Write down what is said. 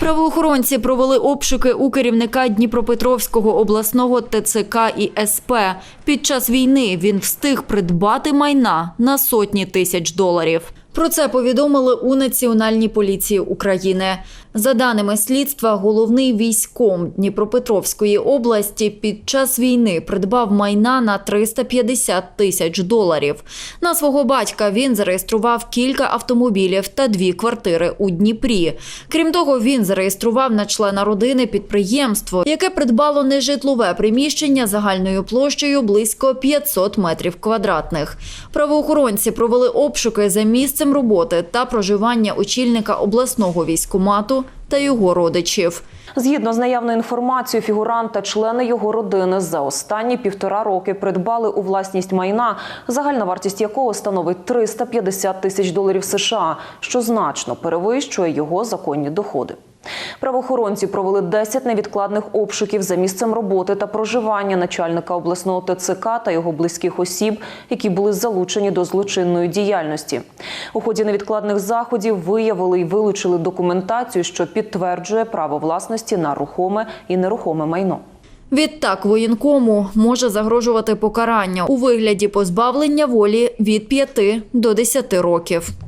Правоохоронці провели обшуки у керівника Дніпропетровського обласного ТЦК і СП. Під час війни він встиг придбати майна на сотні тисяч доларів. Про це повідомили у Національній поліції України. За даними слідства, головний військом Дніпропетровської області під час війни придбав майна на 350 тисяч доларів. На свого батька він зареєстрував кілька автомобілів та дві квартири у Дніпрі. Крім того, він зареєстрував на члена родини підприємство, яке придбало нежитлове приміщення загальною площею близько 500 метрів квадратних. Правоохоронці провели обшуки за місцем роботи та проживання очільника обласного військомату та його родичів. Згідно з наявною інформацією, фігурант та члени його родини за останні півтора роки придбали у власність майна, загальна вартість якого становить 350 тисяч доларів США, що значно перевищує його законні доходи. Правоохоронці провели 10 невідкладних обшуків за місцем роботи та проживання начальника обласного ТЦК та його близьких осіб, які були залучені до злочинної діяльності. У ході невідкладних заходів виявили і вилучили документацію, що підтверджує право власності на рухоме і нерухоме майно. Відтак воєнкому може загрожувати покарання у вигляді позбавлення волі від 5 до 10 років.